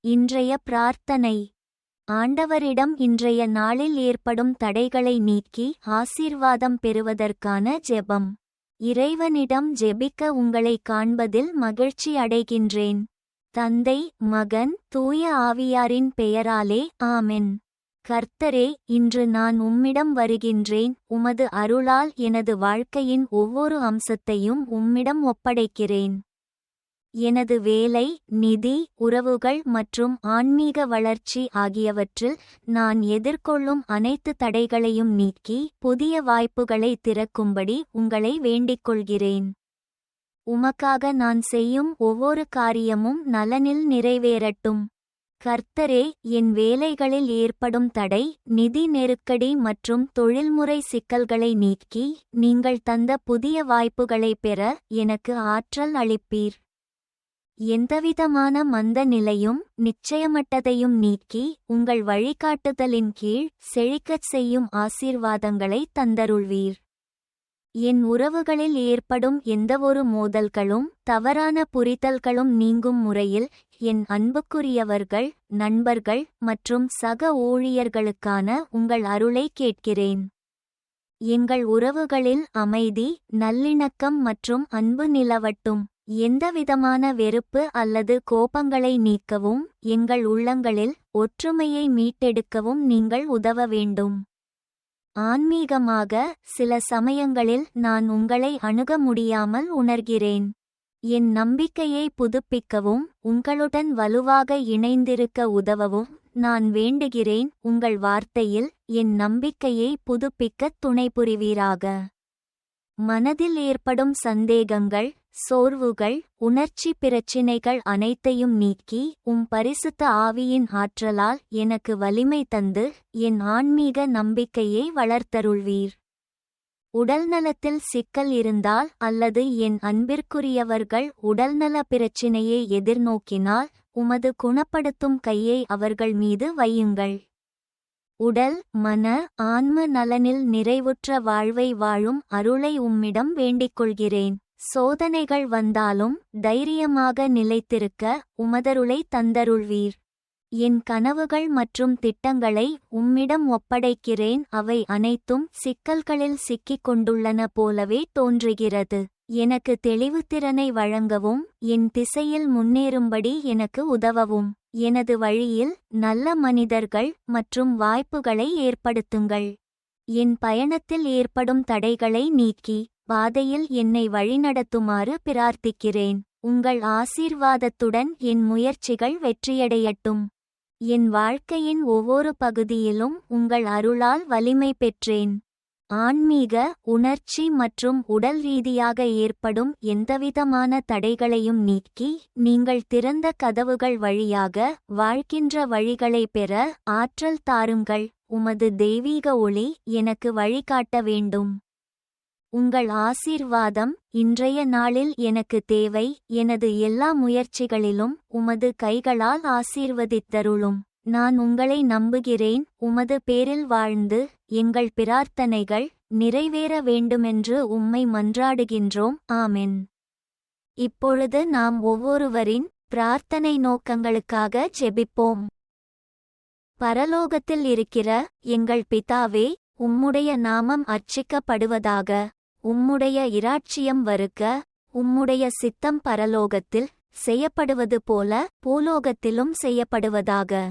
இன்றைய பிரார்த்தனை. ஆண்டவரிடம் இன்றைய நாளில் ஏற்படும் தடைகளை நீக்கி ஆசீர்வாதம் பெறுவதற்கான ஜெபம். இறைவனிடம் ஜெபிக்க உங்களை காண்பதில் மகிழ்ச்சி அடைகின்றேன். தந்தை மகன் தூய ஆவியாரின் பெயராலே ஆமென். கர்த்தரே இன்று நான் உம்மிடம் வருகின்றேன். உமது அருளால் எனது வாழ்க்கையின் ஒவ்வொரு அம்சத்தையும் உம்மிடம் ஒப்படைக்கிறேன். எனது வேலை நிதி உறவுகள் மற்றும் ஆன்மீக வளர்ச்சி ஆகியவற்றில் நான் எதிர்கொள்ளும் அனைத்து தடைகளையும் நீக்கி புதிய வாய்ப்புகளை திறக்கும்படி உங்களை வேண்டிக் உமக்காக நான் செய்யும் ஒவ்வொரு காரியமும் நலனில் நிறைவேறட்டும். கர்த்தரே என் வேலைகளில் ஏற்படும் தடை நிதி நெருக்கடி மற்றும் தொழில்முறை சிக்கல்களை நீக்கி நீங்கள் தந்த புதிய வாய்ப்புகளை பெற எனக்கு ஆற்றல் அளிப்பீர். எந்தவிதமான மந்த நிலையும் நிச்சயமட்டதையும் நீக்கி உங்கள் வழிகாட்டுதலின் கீழ் செழிக்கச் செய்யும் ஆசீர்வாதங்களை தந்தருள்வீர். என் உறவுகளில் ஏற்படும் எந்தவொரு மோதல்களும் தவறான புரிதல்களும் நீங்கும் முறையில் என் அன்புக்குரியவர்கள் நண்பர்கள் மற்றும் சக ஊழியர்களுக்கான உங்கள் அருளை கேட்கிறேன். எங்கள் உறவுகளில் அமைதி நல்லிணக்கம் மற்றும் அன்பு நிலவட்டும். எந்தவிதமான வெறுப்பு அல்லது கோபங்களை நீக்கவும் எங்கள் உள்ளங்களில் ஒற்றுமையை மீட்டெடுக்கவும் நீங்கள் உதவ வேண்டும். ஆன்மீகமாக சில சமயங்களில் நான் உங்களை அணுக முடியாமல் உணர்கிறேன். என் நம்பிக்கையை புதுப்பிக்கவும் உங்களுடன் வலுவாக இணைந்திருக்க உதவவும் நான் வேண்டுகிறேன் உங்கள் வார்த்தையில் என் நம்பிக்கையை புதுப்பிக்கத் துணை புரிவீராக மனதில் ஏற்படும் சந்தேகங்கள் சோர்வுகள் உணர்ச்சி பிரச்சினைகள் அனைத்தையும் நீக்கி உம் பரிசுத்த ஆவியின் ஆற்றலால் எனக்கு வலிமை தந்து என் ஆன்மீக நம்பிக்கையை வளர்த்தருள்வீர். உடல்நலத்தில் சிக்கல் இருந்தால் அல்லது என் அன்பிற்குரியவர்கள் உடல்நல பிரச்சினையை எதிர்நோக்கினால் உமது குணப்படுத்தும் கையை அவர்கள் மீது வையுங்கள். உடல் மன ஆன்ம நலனில் நிறைவுற்ற வாழ்வை வாழும் அருளை உம்மிடம் வேண்டிக்கொள்கிறேன். சோதனைகள் வந்தாலும் தைரியமாக நிலைத்திருக்க உமதருளை தந்தருள்வீர். என் கனவுகள் மற்றும் திட்டங்களை உம்மிடம் ஒப்படைக்கிறேன். அவை அனைத்தும் சிக்கல்களில் சிக்கிக் கொண்டுள்ளன போலவே தோன்றுகிறது. எனக்கு தெளிவுத்திறனை வழங்கவும் என் திசையில் முன்னேறும்படி எனக்கு உதவவும். எனது வழியில் நல்ல மனிதர்கள் மற்றும் வாய்ப்புகளை ஏற்படுத்துங்கள். என் பயணத்தில் ஏற்படும் தடைகளை நீக்கி பாதையில் என்னை வழிநடத்துமாறு பிரார்த்திக்கிறேன். உங்கள் ஆசீர்வாதத்துடன் என் முயற்சிகள் வெற்றியடையட்டும். என் வாழ்க்கையின் ஒவ்வொரு பகுதியிலும் உங்கள் அருளால் வலிமை பெற்றேன். ஆன்மீக உணர்ச்சி மற்றும் உடல் ரீதியாக ஏற்படும் எந்தவிதமான தடைகளையும் நீக்கி நீங்கள் திறந்த கதவுகள் வழியாக வாழ்கின்ற வழிகளை பெற ஆற்றல் தாருங்கள். உமது தெய்வீக ஒளி எனக்கு வழிகாட்ட வேண்டும். உங்கள் ஆசீர்வாதம் இன்றைய நாளில் எனக்கு தேவை. எனது எல்லா முயற்சிகளிலும் உமது கைகளால் ஆசீர்வதித்தருளும். நான் உங்களை நம்புகிறேன் உமது பேரில் வாழ்ந்து எங்கள் பிரார்த்தனைகள் நிறைவேற வேண்டுமென்று உம்மை மன்றாடுகின்றோம் ஆமென். இப்பொழுது நாம் ஒவ்வொருவரின் பிரார்த்தனை நோக்கங்களுக்காக ஜெபிப்போம். பரலோகத்தில் இருக்கிற எங்கள் பிதாவே உம்முடைய நாமம் அர்ச்சிக்கப்படுவதாக உம்முடைய இராட்சியம் வருக உம்முடைய சித்தம் பரலோகத்தில் செய்யப்படுவது போல பூலோகத்திலும் செய்யப்படுவதாக.